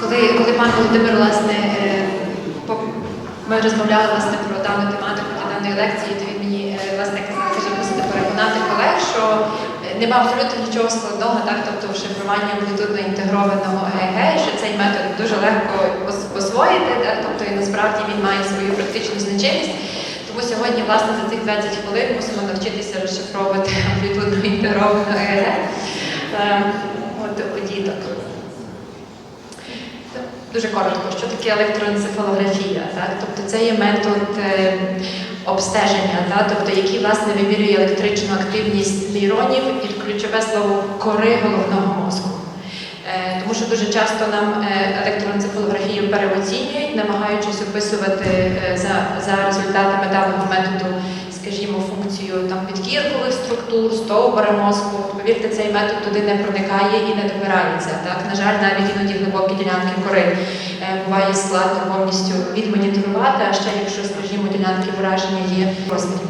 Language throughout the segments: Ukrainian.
Коли, коли пан Володимир, власне, е, ми розмовляли власне про дану тематику для даної лекції, то він мені е, власне казав, мусите переконати колег, що е, нема абсолютно нічого складного, так, тобто в шифруванні амплітудно інтегрованого ЕЕГ, що цей метод дуже легко ос- освоїти, так, тобто і насправді він має свою практичну значимість. Тому сьогодні, власне, за цих 20 хвилин мусимо навчитися розшифровувати амплітудно інтегрованого ЕЕГ е, от, у діток. Дуже коротко, що таке електроенцефалографія? Так? Тобто це є метод е, обстеження, так? тобто, який власне вимірює електричну активність нейронів і ключове слово кори головного мозку. Е, Тому що дуже часто нам е, електроенцефалографію переоцінюють, намагаючись описувати за, за результатами даного методу, скажімо, функцію там, підкіркових структур, стовбура мозку. Повірте, цей метод туди не проникає і не добирається. Так? На жаль, навіть іноді глибокі ділянки кори е, буває складно повністю відмоніторувати, а ще якщо, скажімо, ділянки враження є в розмірі.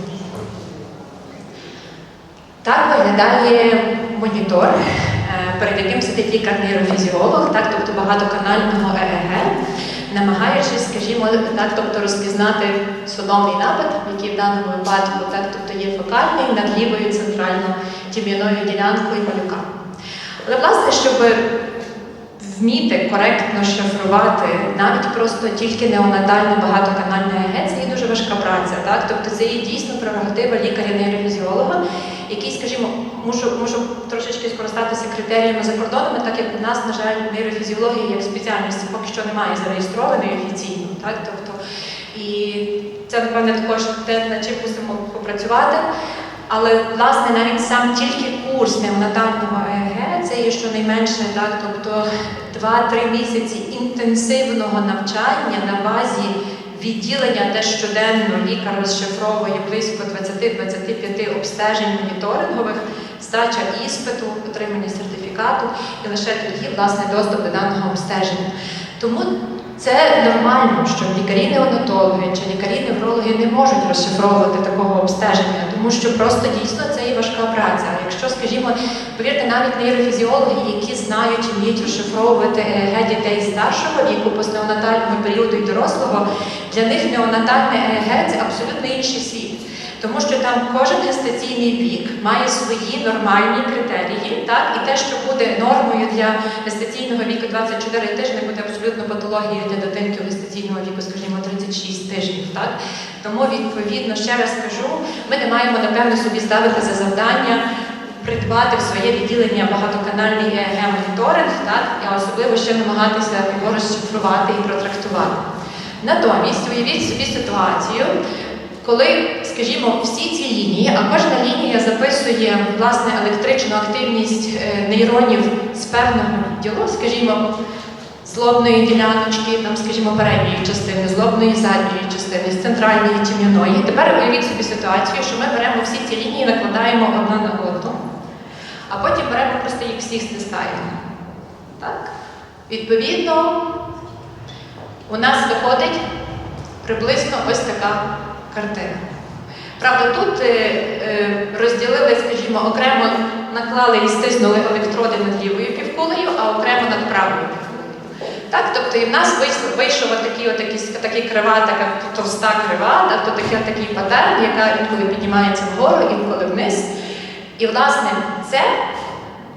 Так виглядає монітор, е, перед яким сидить лікар-нейрофізіолог, так, тобто багатоканального ЕЕГ, намагаючись, скажімо, так, тобто розпізнати судомний напад, який в даному випадку так, тобто є фокальний над лівою центрально-тім'яною ділянкою малюка. Але, власне, щоб вміти коректно шифрувати навіть просто тільки неонатальне багатоканальне ЕГ, це є дуже важка праця. Так? Тобто це є дійсно прерогатива лікаря-нейрофізіолога, який, скажімо, мушу, мушу трошечки скористатися критеріями за кордонами, так як у нас, на жаль, нейрофізіологія як спеціальність поки що немає зареєстрованої офіційно. Так? Тобто, і це, напевне, також те, над чим мусимо попрацювати. Але власне навіть сам тільки курс неонатального ЕГ це є щонайменше, так, тобто 2-3 місяці інтенсивного навчання на базі відділення, де щоденно лікар розшифровує близько 20-25 обстежень моніторингових, здача іспиту, отримання сертифікату і лише тоді власне доступ до даного обстеження. Тому це нормально, що лікарі-неонатологи чи лікарі-неврологи не можуть розшифровувати такого обстеження, тому що просто дійсно це є важка праця. Якщо, скажімо, повірте, навіть нейрофізіологи, які знають і вміють розшифровувати ЕЕГ дітей старшого віку, постнеонатального періоду і дорослого, для них неонатальне ЕЕГ це абсолютно інший світ. Тому що там кожен гестаційний вік має свої нормальні критерії, так і те, що буде нормою для гестаційного віку 24 тижні, буде абсолютно патологією для дитинки гестаційного віку, скажімо, 36 тижнів. Так тому відповідно ще раз кажу, ми не маємо напевно собі ставити за завдання. Придбати в своє відділення багатоканальний ЕЕГ-моніторинг, так, і особливо ще намагатися його розшифрувати і протрактувати. Натомість уявіть собі ситуацію, коли, скажімо, всі ці лінії, а кожна лінія записує власне електричну активність е, нейронів з певного відділу, скажімо, з лобної діляночки, там, скажімо, передньої частини, з лобної задньої частини, з центральної тім'яної. Тепер уявіть собі ситуацію, що ми беремо всі ці лінії, накладаємо одна на одну, а потім беремо просто їх всіх стискаємо. Так? Відповідно, у нас виходить приблизно ось така картина. Правда, тут е, е, розділили, скажімо, окремо наклали і стиснули електроди над лівою півкулею, а окремо над правою півкулею. Так, тобто і в нас вийшов, такий крива, така товста крива, тобто такий, такий патерн, яка інколи піднімається вгору, інколи вниз. І, власне, це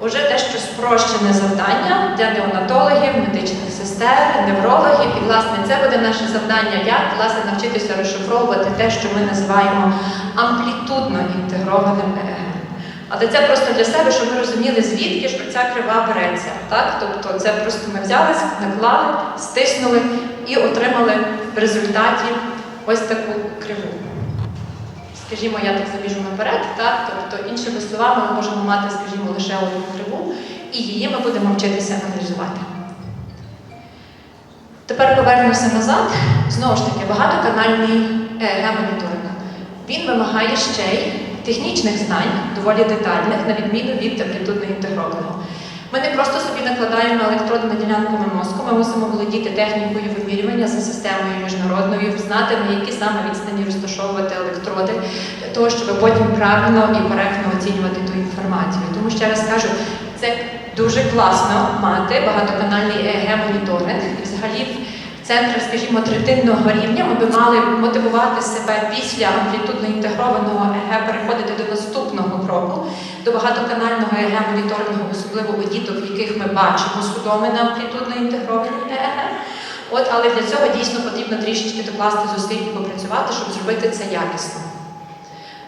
вже дещо спрощене завдання для неонатологів, медичних сестер, неврологів. І, власне, це буде наше завдання, як власне навчитися розшифровувати те, що ми називаємо амплітудно інтегрованим ЕЕГ. Але це просто для себе, щоб ми розуміли, звідки ж ця крива береться. Так? Тобто це просто ми взяли, наклали, стиснули і отримали в результаті ось таку криву. Скажімо, я так забіжу наперед, так? тобто, іншими словами, ми можемо мати, скажімо, лише одну криву, і її ми будемо вчитися аналізувати. Тепер повернемося назад. Знову ж таки, багатоканальний ЕЕГ-моніторинг. Він вимагає ще й технічних знань, доволі детальних, на відміну від амплітудно інтегрованого. Ми не просто собі накладаємо електроди на ділянку мозку, ми мусимо володіти технікою вимірювання за системою міжнародною, знати, на які саме відстані розташовувати електроди, для того, щоб потім правильно і коректно оцінювати ту інформацію. Тому ще раз кажу, це дуже класно мати багатоканальний ЕЕГ-моніторинг. І взагалі в центрах, скажімо, третинного рівня ми би мали мотивувати себе після амплітудно інтегрованого ЕГ переходити до наступного кроку, до багатоканального ЕГ-моніторингу, особливо у діток, в яких ми бачимо судоми на амплітудно інтегрованій ЕЕГ. От, але для цього дійсно потрібно трішечки докласти зусиль і попрацювати, щоб зробити це якісно.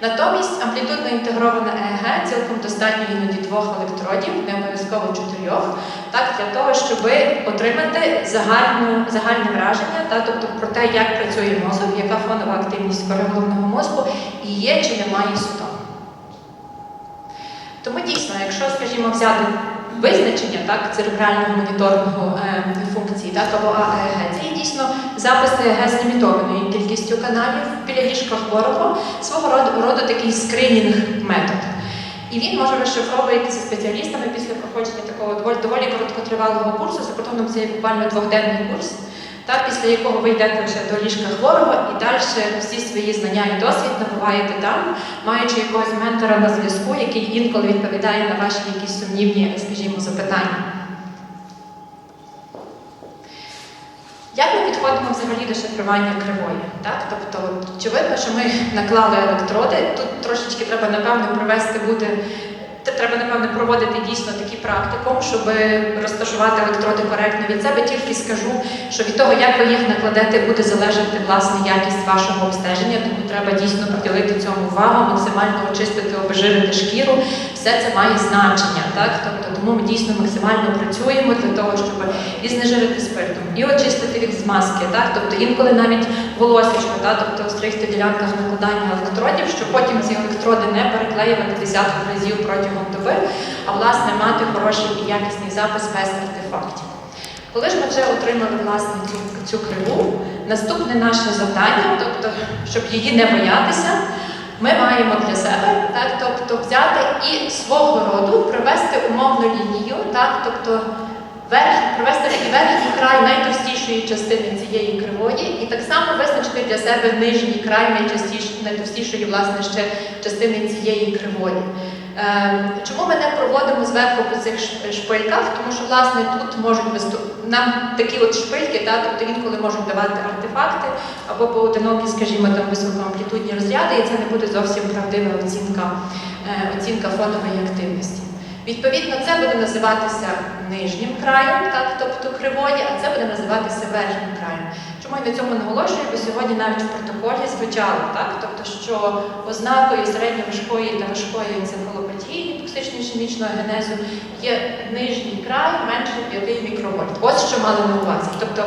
Натомість амплітудно інтегрована ЕЕГ цілком достатньо іноді двох електродів, не обов'язково чотирьох, так, для того, щоб отримати загальну, загальне враження, та, тобто про те, як працює мозок, яка фонова активність кори головного мозку і є чи немає судом. Тому дійсно, якщо, скажімо, взяти визначення так, церебрального моніторингу е, функції так, або АЕГ, це є дійсно запис ЕЕГ з лімітованою кількістю каналів біля ліжка хворого, свого роду, роду такий скринінг метод. І він може розшифровуватися спеціалістами після проходження такого доволі, доволі короткотривалого курсу. За це є буквально двохденний курс, так, після якого ви йдете вже до ліжка хворого і далі всі свої знання і досвід набуваєте там, маючи якогось ментора на зв'язку, який інколи відповідає на ваші якісь сумнівні, скажімо, запитання. Як ми підходимо взагалі до шифрування кривої? Так? Тобто, очевидно, що ми наклали електроди. Тут трошечки треба, напевно, провести буде. Треба, напевно, проводити дійсно такий практикум, щоб розташувати електроди коректно від себе. Тільки скажу, що від того, як ви їх накладете, буде залежати власне якість вашого обстеження, тому треба дійсно приділити цьому увагу, максимально очистити, обезжирити шкіру. Все це має значення. Так? Тобто, тому ми дійсно максимально працюємо для того, щоб і знежирити спиртом, і очистити від змазки. Так? Тобто інколи навіть волосечко, так? тобто в ділянках накладання електродів, щоб потім ці електроди не переклеювати десятки разів протягом доби, а власне мати хороший і якісний запис без артефактів. Коли ж ми вже отримали власне цю, цю криву, наступне наше завдання, тобто, щоб її не боятися, ми маємо для себе, так, тобто взяти і свого роду провести умовну лінію, так, тобто верх, провести такий верхній край найтовстішої частини цієї кривої, і так само визначити для себе нижній край найтовстішої власне ще частини цієї кривої. Е, Чому ми не проводимо зверху по цих шпильках? Тому що власне тут можуть виступ... нам такі от шпильки, та, тобто інколи можуть давати артефакти або поодинокі, скажімо, там високоамплітудні розряди, і це не буде зовсім правдива оцінка, е, оцінка фонової активності. Відповідно, це буде називатися нижнім краєм, так, тобто кривої, а це буде називатися верхнім краєм. Чому я на цьому наголошую? Бо сьогодні навіть в протоколі звучало, так, тобто, що ознакою середньоважкої та важкої енцефалопатії токсичної ішемічного генезу є нижній край менше 5 мікровольт. Ось що мали на увазі. Тобто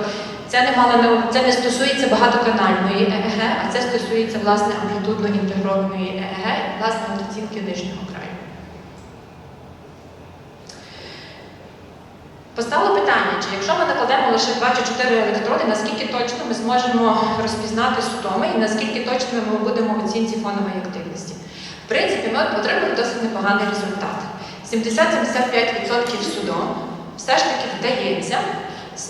це не мало це не стосується багатоканальної ЕЕГ, а це стосується власне амплітудно інтегрованої ЕЕГ, власне оцінки нижнього краю. Постало питання, чи якщо ми накладемо лише 2 чи 4 електроди, наскільки точно ми зможемо розпізнати судоми і наскільки точно ми будемо в оцінці фонової активності. В принципі, ми отримали досить непоганий результат. 70-75% судом все ж таки вдається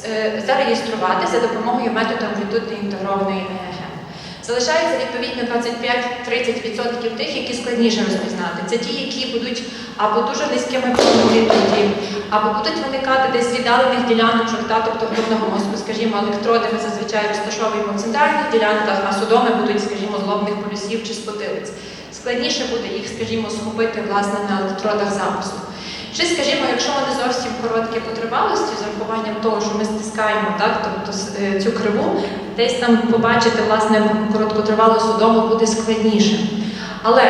е, зареєструвати за допомогою методу амплітудно інтегрованої ЕЕГ. Залишається відповідно 25-30% тих, які складніше розпізнати. Це ті, які будуть або дуже низькими амплітуді, або будуть виникати десь віддалених діляночок, та, тобто головного мозку, скажімо, електроди ми зазвичай розташовуємо в центральних ділянках, а судоми будуть, скажімо, з полюсів чи з потилиць. Складніше буде їх, скажімо, схопити власне на електродах запису. Чи, скажімо, якщо вони зовсім короткі по тривалості, з урахуванням того, що ми стискаємо так, тобто е, цю криву, десь там побачити власне короткотривалу судому буде складніше. Але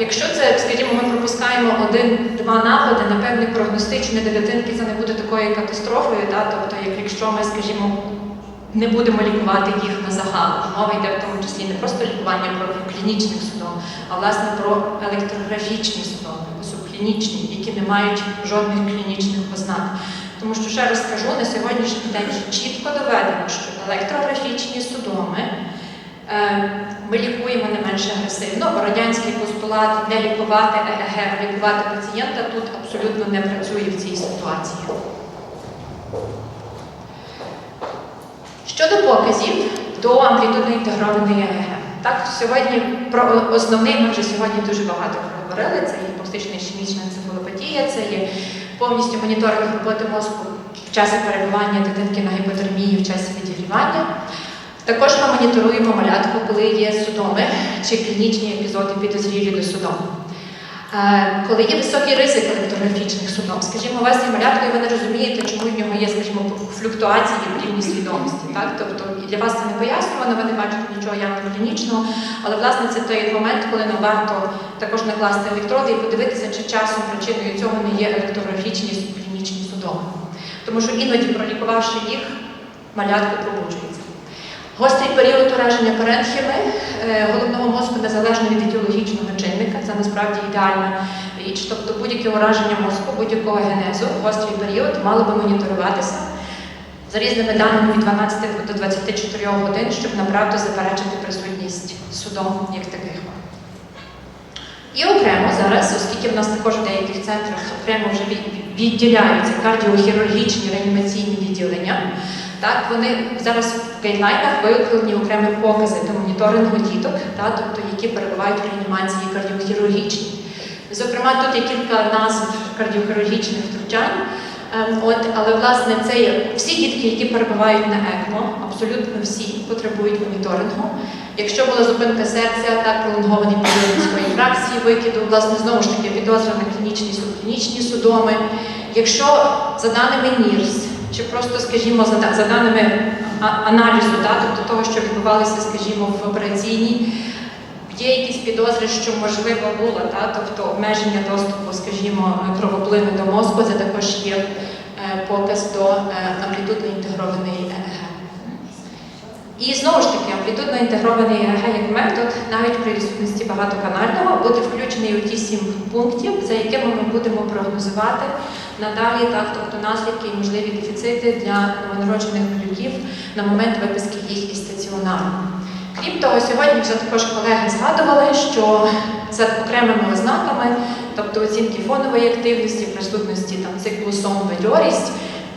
якщо це, скажімо, ми пропускаємо один-два напади на певні прогностичні для дитинки, це не буде такою катастрофою, та, тобто, як якщо ми, скажімо, не будемо лікувати їх на загал. Мова йде в тому числі не просто лікування про клінічних судом, а власне про електрографічні судоми, субклінічні, які не мають жодних клінічних ознак. Тому що ще раз скажу, на сьогоднішній день чітко доведено, що електрографічні судоми е, ми лікуємо не менш агресивно, радянський постулат не лікувати ЕЕГ, лікувати пацієнта тут абсолютно не працює в цій ситуації. Щодо показів до амплітудно інтегрованої ЕГ. Так, сьогодні про основний ми вже сьогодні дуже багато говорили. Це є пластична ішемічна енцефалопатія, це є повністю моніторинг роботи мозку в часі перебування дитинки на гіпотермії, в часі відігрівання. Також ми моніторуємо малятку, коли є судоми чи клінічні епізоди підозрілі до судому. Е, Коли є високий ризик електрографічних судом, скажімо, у вас є малятка, і ви не розумієте, чому в нього є, скажімо, флюктуації в рівні свідомості. Так? Тобто для вас це не пояснювано, ви не бачите нічого явно клінічного, але власне це той момент, коли нам варто також накласти електроди і подивитися, чи часом причиною цього не є електрографічні клінічні судоми. Тому що іноді, пролікувавши їх, малятко пробуджується. Гострий період ураження паренхіми е, головного мозку незалежно від ідеологічного чинника, це насправді ідеальна річ. Тобто будь-яке ураження мозку, будь-якого генезу, гострий період мало би моніторуватися за різними даними від 12 до 24 годин, щоб направду заперечити присутність судом як таких. І окремо зараз, оскільки в нас також в деяких центрах окремо вже відділяються кардіохірургічні реанімаційні відділення, так, вони зараз в гайдлайнах виокремлені окремі покази до моніторингу діток, так, тобто які перебувають в реанімації кардіохірургічній. Зокрема, тут є кілька назв кардіохірургічних втручань. Ем, От, але власне це є всі дітки, які перебувають на ЕКМО, абсолютно всі потребують моніторингу. Якщо була зупинка серця, так пролонгований період своєї фракції викиду, власне, знову ж таки підозра на клінічні субклінічні судоми. Якщо за даними НІРС, чи просто, скажімо, за, даними аналізу, да, тобто того, що відбувалося, скажімо, в операційній, є якісь підозри, що можливо було, да, тобто обмеження доступу, скажімо, кровоплину до мозку, це також є е, показ до е, амплітудно інтегрованої ЕЕГ. І знову ж таки, амплітудно інтегрований ЕЕГ як метод, навіть при відсутності багатоканального, буде включений у ті сім пунктів, за якими ми будемо прогнозувати надалі, так, тобто наслідки і можливі дефіцити для новонароджених малюків на момент виписки їх із стаціонару. Крім того, сьогодні вже також колеги згадували, що за окремими ознаками, тобто оцінки фонової активності, присутності там, циклу сон, бадьорість,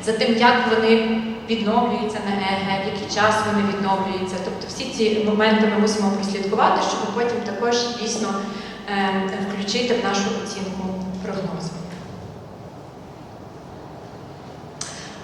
за тим, як вони відновлюються на ЕЕГ, в який час вони відновлюються. Тобто всі ці моменти ми мусимо прослідкувати, щоб потім також дійсно е, включити в нашу оцінку прогнозу.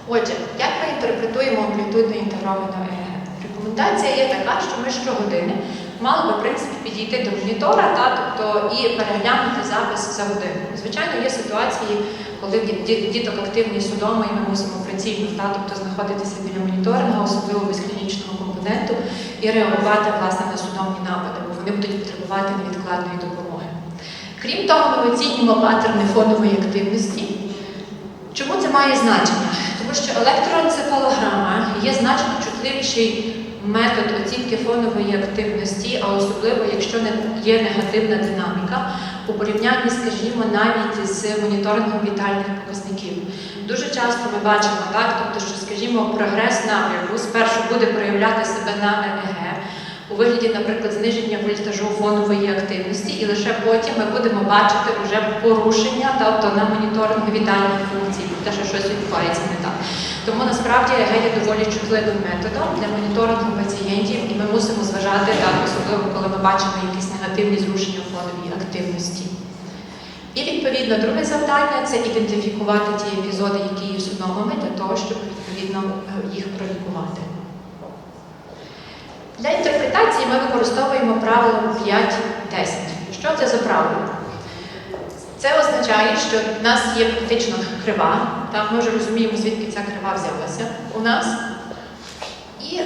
Отже, як ми інтерпретуємо амплітудно інтегровану ЕЕГ? Рекомендація є така, що ми щогодини мали би в принципі підійти до монітора, та, тобто і переглянути запис за годину. Звичайно, є ситуації, коли ді- ді- діток активні судоми, і ми мусимо прицільно, та, тобто знаходитися біля моніторинга, особливо без клінічного компоненту, і реагувати власне на судомні напади, бо вони будуть потребувати невідкладної допомоги. Крім того, ми оцінюємо паттерни фонової активності. Чому це має значення? Тому що електроенцефалограма є значно чутливіший метод оцінки фонової активності, а особливо якщо є негативна динаміка, у порівнянні, скажімо, навіть з моніторингом вітальних показників. Дуже часто ми бачимо так, тобто, що, скажімо, прогрес напрямку спершу буде проявляти себе на ЕЕГ, у вигляді, наприклад, зниження вольтажу фонової активності, і лише потім ми будемо бачити вже порушення, тобто на моніторингу вітальних функцій, те, що щось відбувається не так. Тому насправді ЕГ є доволі чутливим методом для моніторингу пацієнтів, і ми мусимо зважати так, особливо коли ми бачимо якісь негативні зрушення у фоновій активності. І відповідно друге завдання це ідентифікувати ті епізоди, які є судомими, для того, щоб відповідно е, їх пролікувати. Для інтерпретації ми використовуємо правило 5-10. Що це за правило? Це означає, що в нас є фактично крива, так, ми вже розуміємо, звідки ця крива взялася у нас. І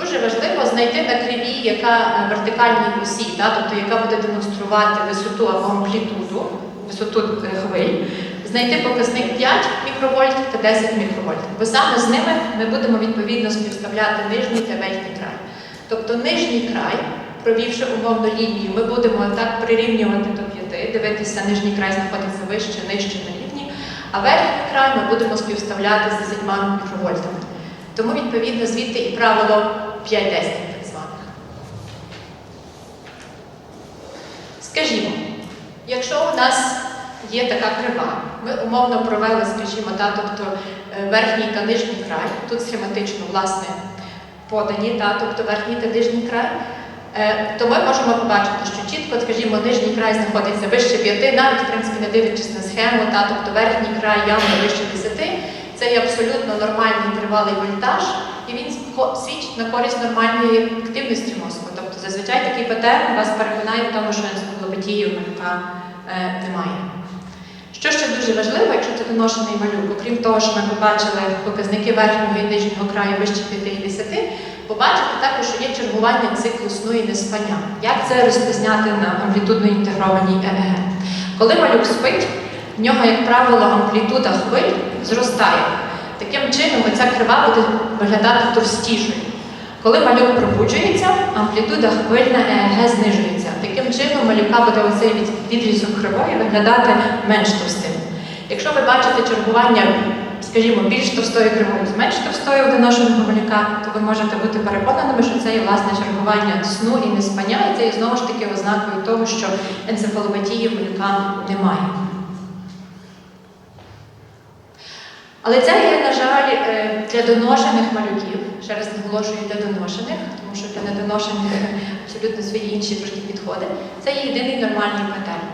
дуже важливо знайти на криві, яка на вертикальній осі, так, тобто яка буде демонструвати висоту або амплітуду, висоту е, хвиль, знайти показник 5 мікровольт та 10 мікровольт. Бо саме з ними ми будемо відповідно співставляти нижній та верхній край. Тобто нижній край, провівши умовну лінію, ми будемо так прирівнювати до 5, дивитися, нижній край знаходиться вище, нижче на рівні, а верхній край ми будемо співставляти з 10 мікровольтами. Тому, відповідно, звідти і правило 5-10 так званих. Скажімо, якщо у нас є така крива, ми умовно провели, скажімо, та, тобто е, верхній та нижній край, тут схематично, власне, подані, та, тобто верхній та нижній край. Е, то ми можемо побачити, що чітко, скажімо, нижній край знаходиться вище 5, навіть в принципі не дивлячись на схему, та, тобто верхній край явно вище 10. Це є абсолютно нормальний тривалий вольтаж, і він свідчить на користь нормальної активності мозку. Тобто зазвичай такий патерн вас переконає в тому, що енцефалопатії у малюка е, немає. Що ще дуже важливо, якщо це доношений малюк, окрім того, що ми побачили показники верхнього і нижнього краю вище 5 і 10, побачити також, що є чергування циклу сну і неспання. Як це розпізняти на амплітудно інтегрованій ЕЕГ? Коли малюк спить, в нього, як правило, амплітуда хвиль зростає. Таким чином, ця крива буде виглядати товстішою. Коли малюк пробуджується, амплітуда хвиль на ЕЕГ знижується. Таким чином, малюка буде оцей від- відрізок кривої виглядати менш товстим. Якщо ви бачите чергування, скажімо, більш товстою кривою з менш товстою доношеного малюка, то ви можете бути переконаними, що це є власне чергування сну і неспання, і це є знову ж таки ознакою того, що енцефалопатії малюка немає. Але це є, на жаль, е, для доношених малюків. Ще раз наголошую для доношених, тому що для недоношених абсолютно свої інші трошки підходи. Це є єдиний нормальний патерн.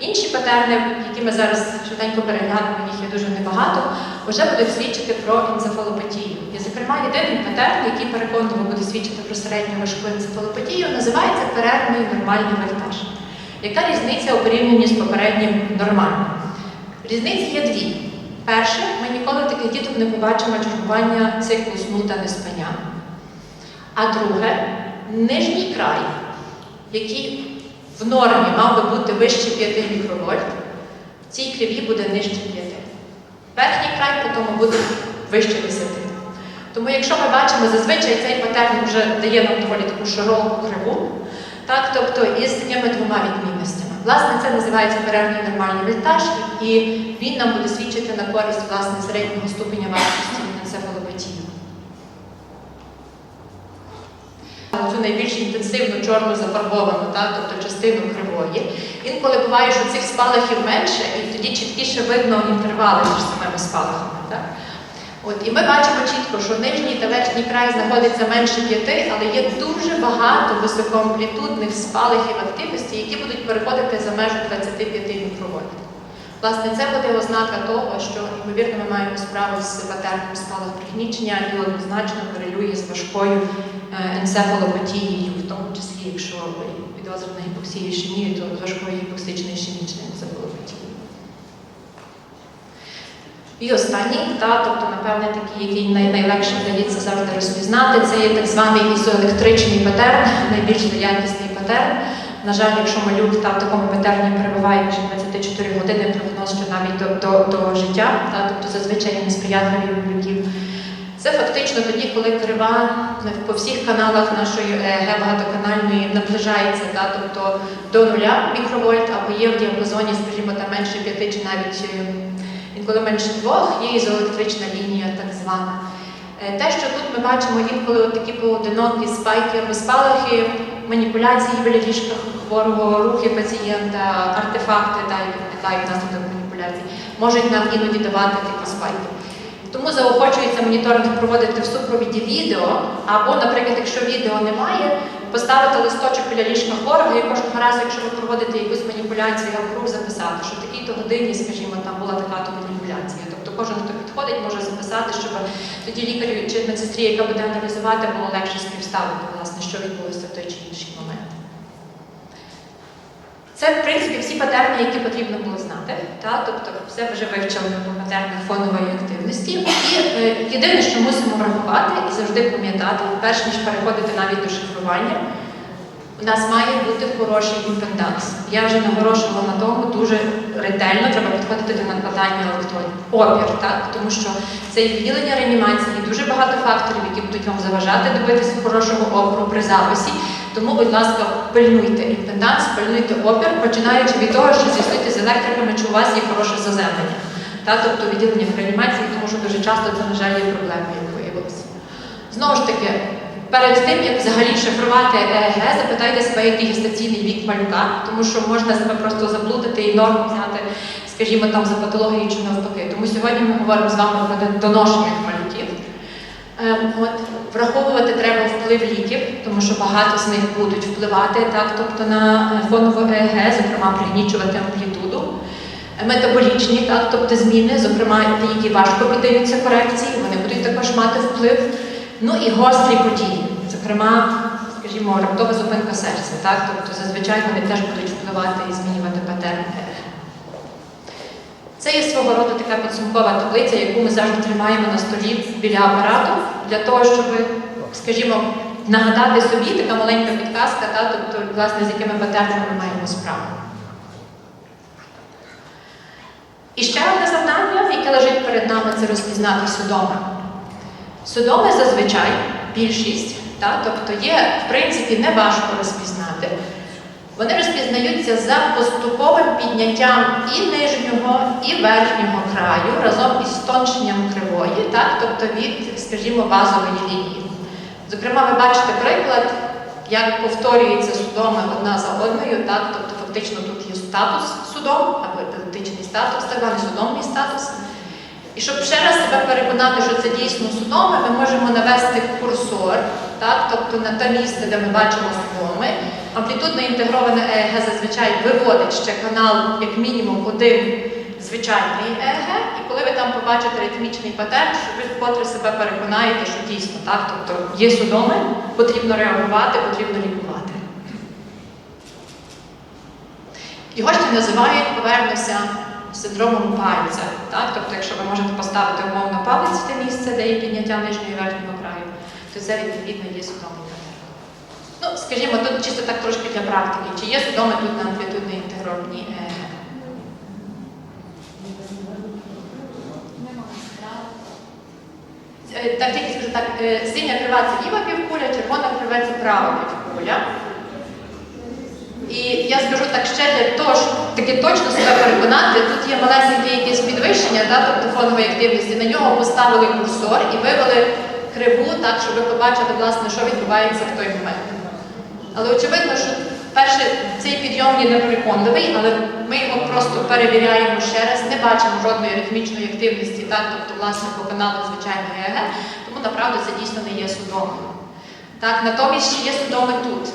Інші патерни, які ми зараз швиденько переглянемо, їх є дуже небагато, вже будуть свідчити про енцефалопатію. І, зокрема, єдиний патерн, який переконливо буде свідчити про середню важку енцефалопатію, називається перервний нормальний вольтаж. Яка різниця у порівнянні з попереднім нормальним? Різниці є дві. Перше, ніколи таких діток не побачимо чергування циклу сну та неспання. А друге, нижній край, який в нормі мав би бути вище 5 мікровольт, в цій криві буде нижче 5. Верхній край при тому буде вище 10. Тому якщо ми бачимо, зазвичай цей патерн вже дає нам доволі таку широку криву, так, тобто із такими двома відмінностями. Власне, це називається перервний нормальний вольтаж, і він нам буде свідчити на користь власне середнього ступеня важкості енцефалопатії. Цю найбільш інтенсивну чорну зафарбовану, тобто частину кривої. Інколи буває, що цих спалахів менше, і тоді чіткіше видно інтервали між самими спалахами. Так? От, і ми бачимо чітко, що нижній та верхній край знаходиться менше п'яти, але є дуже багато високоамплітудних спалахів активності, які будуть переходити за межу 25 мікровольт. Власне, це буде ознака того, що, ймовірно, ми маємо справу з патерном спалах пригнічення і однозначно корелює з важкою е, енцефалопатією, в тому числі, якщо підозра на гіпоксію ішемію, то з важкою гіпоксичною ішемічною енцефалопатією. І останній, та, тобто, напевне, такий, який най- найлегше вдається завжди розпізнати, це є так званий ізоелектричний патерн, найбільш неякісний патерн. На жаль, якщо малюк та в такому патерні перебуває більше 24 години, прогноз, що навіть до, до, до життя, та, тобто зазвичай несприятливі малюків. Це фактично тоді, коли крива по всіх каналах нашої ЕЕГ багатоканальної наближається, та, тобто до нуля мікровольт, або є в діапазоні, скажімо, там менше 5 чи навіть е, інколи менше двох, є ізоелектрична лінія, так звана. Е, Те, що тут ми бачимо інколи такі поодинокі спайки або спалахи, маніпуляції біля ліжка хворого, рухи пацієнта, артефакти, та, які виникають внаслідок маніпуляцій, можуть нам іноді давати такі спайки. Тому заохочується моніторинг проводити в супровіді відео, або, наприклад, якщо відео немає, поставити листочок біля ліжка хворого і кожного разу, якщо ви проводите якусь маніпуляцію або записати, що в такій-то годині, скажімо, там була така-то маніпуляція. Тобто кожен, хто підходить, може записати, щоб тоді лікарю чи медсестрі, яка буде аналізувати, було легше співставити, власне, що відбулося в той чи інший момент. Це, в принципі, всі патерни, які потрібно було знати. Та? Тобто все вже вивчили по патернах фонової активності. І е, єдине, що мусимо врахувати і завжди пам'ятати, перш ніж переходити навіть до шифрування, у нас має бути хороший імпенданс. Я вже наголошувала на тому, дуже ретельно треба підходити до накладання електродів. Опір, так? тому що це і відділення реанімації, і дуже багато факторів, які будуть вам заважати добитися хорошого опору при записі. Тому, будь ласка, пильнуйте імпеданс, пильнуйте опір, починаючи від того, що з'ясуйте з електриками, чи у вас є хороше заземлення. Та, тобто відділення в реанімації, тому що дуже часто це, на жаль, є проблема, як виявилося. Знову ж таки, перед тим, як взагалі шифрувати ЕЕГ, запитайте себе, який гестаційний вік малюка, тому що можна себе просто заплутати і норму взяти, скажімо, там за патологію чи навпаки. Тому сьогодні ми говоримо з вами про доношення малюків. Ем, От, враховувати треба вплив ліків, тому що багато з них будуть впливати так, тобто на е, фонову ЕЕГ, зокрема пригнічувати амплітуду. Метаболічні, так, тобто зміни, зокрема які важко піддаються корекції, вони будуть також мати вплив. Ну і гострі події, зокрема, скажімо, раптова зупинка серця, так, тобто зазвичай вони теж будуть впливати і змінювати патерн ЕЕГ. Це є свого роду така підсумкова таблиця, яку ми завжди тримаємо на столі біля апарату, для того, щоб, скажімо, нагадати собі така маленька підказка, та, тобто, власне, з якими патернами ми маємо справу. І ще одне завдання, яке лежить перед нами, це розпізнати судоми. Судоми зазвичай більшість, та, тобто є, в принципі, неважко розпізнати. Вони розпізнаються за поступовим підняттям і нижнього, і верхнього краю разом із тонченням кривої, так, тобто від, скажімо, базової лінії. Зокрема, ви бачите приклад, як повторюються судоми одна за одною, так, тобто фактично тут є статус судом, або ідентичний статус, так званий судомний статус. І щоб ще раз себе переконати, що це дійсно судоми, ми можемо навести курсор, так, тобто на те місце, де ми бачимо судоми. Амплітудно інтегроване ЕЕГ зазвичай виводить ще канал, як мінімум, один звичайний ЕЕГ, і коли ви там побачите ритмічний патерн, що ви вкотре себе переконаєте, що дійсно так, тобто є судоми, потрібно реагувати, потрібно лікувати. Його ще називають, повернуся, синдромом пальця. Так? Тобто, якщо ви можете поставити умовно палець в те місце, де є підняття нижнього верхнього краю, то це відповідно є патерн. Ну, скажімо, тут чисто так трошки для практики. Чи є судоми тут на амплітудно інтегрованій ЕЕГ? Е, Так, тільки скажу так, е, синя крива це ліва півкуля, червона крива це права півкуля. І я скажу так ще для того, щоб таки точно себе переконати, тут є малесеньке якесь підвищення, да, тобто фонової активності, на нього поставили курсор і вивели криву так, щоб ви побачили, власне, що відбувається в той момент. Але очевидно, що перше, цей підйом є непереконливий, але ми його просто перевіряємо ще раз, не бачимо жодної ритмічної активності, так, тобто, власне, по каналу звичайного ЕГ, тому направду це дійсно не є судомою. Так, натомість ще є судоми тут.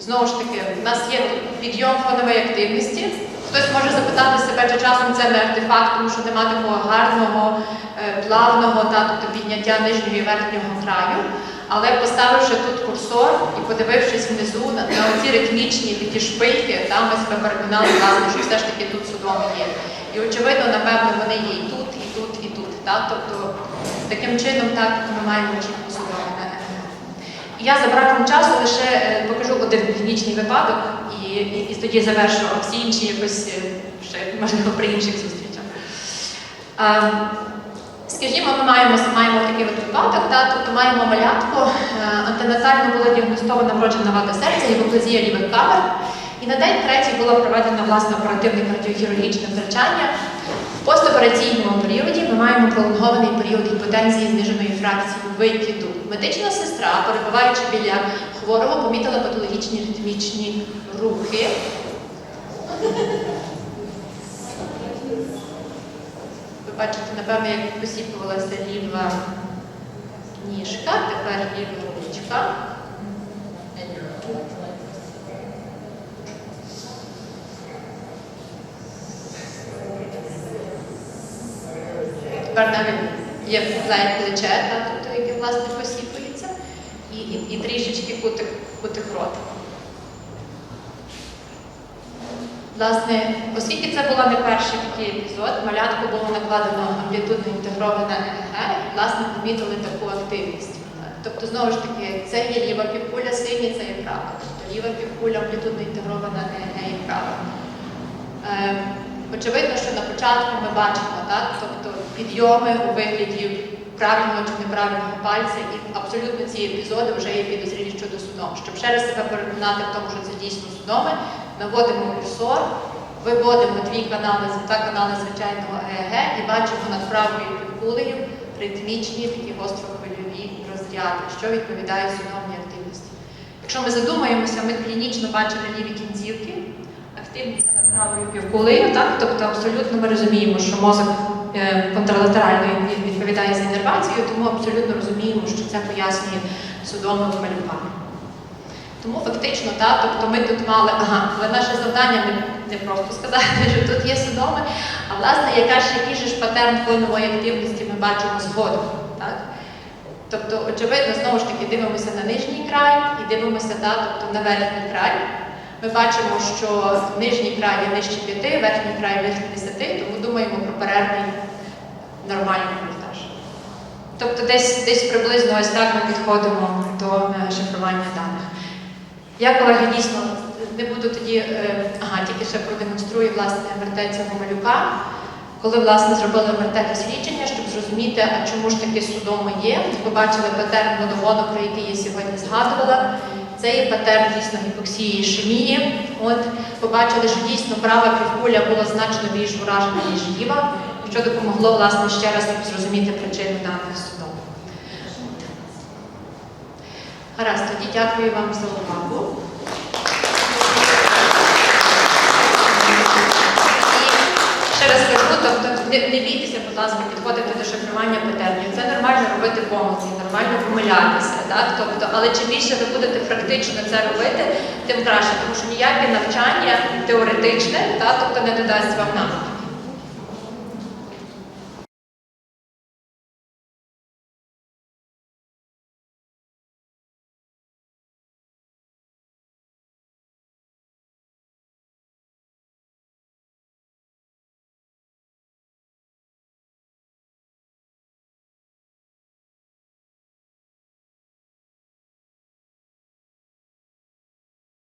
Знову ж таки, в нас є підйом фонової активності. Хтось може запитати себе, чи часом це не артефакт, тому що нема такого гарного, е, плавного та, тобто підняття нижнього і верхнього краю. Але поставивши тут курсор і подивившись внизу на, на ці ритмічні такі шпильки, там ми себе переконали, власне, що все ж таки тут судоми є. І очевидно, напевно, вони є і тут, і тут, і тут. Так? Тобто таким чином так ми маємо чітко судоми на Я за браком часу лише е, покажу один клінічний випадок і, і, і тоді завершу, всі інші якось е, ще можливо при інших зустрічах. Скажімо, ми маємо, маємо такий от випадок, та, тобто маємо малятку, е, антенатально була діагностована вроджена вада серця, гіпоплазія лівих камер. І на день третій було проведено власне оперативне кардіохірургічне втрачання. В постопераційному періоді ми маємо пролонгований період гіпотензії зниженої фракції викиду. Медична сестра, перебуваючи біля хворого, помітила патологічні ритмічні рухи. Ви бачите, напевно, як посіпувалася ліва ніжка, тепер ліва ручка. Тепер навіть є ледь плече, та, тобто, яке власне посіпується, і, і, і трішечки кутик, кутик рота. Власне, оскільки це була не перший такий епізод, малятку було накладено амплітудно інтегроване ЕГ, і власне помітили таку активність. Тобто, знову ж таки, це є ліва півкуля, синя це є права. Тобто ліва півкуля амплітудно інтегрована ЕГ і права. Е, очевидно, що на початку ми бачимо, так? тобто підйоми у вигляді правильного чи неправильного пальця, і абсолютно ці епізоди вже є підозрілі щодо судом. Щоб ще раз себе переконати в тому, що це дійсно судоми, наводимо курсор, виводимо дві канали, два канали звичайного ЕЕГ і бачимо над правою півкулею ритмічні такі гострохвильові розряди, що відповідає судомній активності. Якщо ми задумаємося, ми клінічно бачимо ліві кінцівки, активність над правою півкулею, так? тобто абсолютно ми розуміємо, що мозок е, контралатерально відповідає за інервацію, тому абсолютно розуміємо, що це пояснює в малюках. Тому фактично, так, тобто ми тут мали, ага, але наше завдання не, не просто сказати, що тут є судоми, а власне, яка ж який же ж патерн фонової активності ми бачимо згодом. Так? Тобто, очевидно, знову ж таки дивимося на нижній край і дивимося так, тобто на верхній край. Ми бачимо, що нижній край є нижче 5, верхній край вище 10, тому думаємо про перервний нормальний вольтаж. Тобто десь, десь приблизно ось так ми підходимо до е, шифрування даних. Я, колеги, дійсно не буду тоді, е, ага, тільки ще продемонструю власне вертеця малюка. Коли власне зробили МРТ дослідження, щоб зрозуміти, а чому ж таки судоми є, побачили патерн водогону, про який я сьогодні згадувала. Це є патерн дійсно гіпоксії і ішемії. От побачили, що дійсно права півкуля була значно більш уражена, ніж ліва, що допомогло власне ще раз зрозуміти причину даних судом. Гаразд, тоді дякую вам за увагу. І ще раз кажу, тобто не, не бійтеся, будь ласка, підходити до шифрування патернів. Це нормально робити помилки, нормально помилятися. Так? Тобто, але чим більше ви будете практично це робити, тим краще, тому що ніяке навчання теоретичне, так? тобто не додасть вам навики.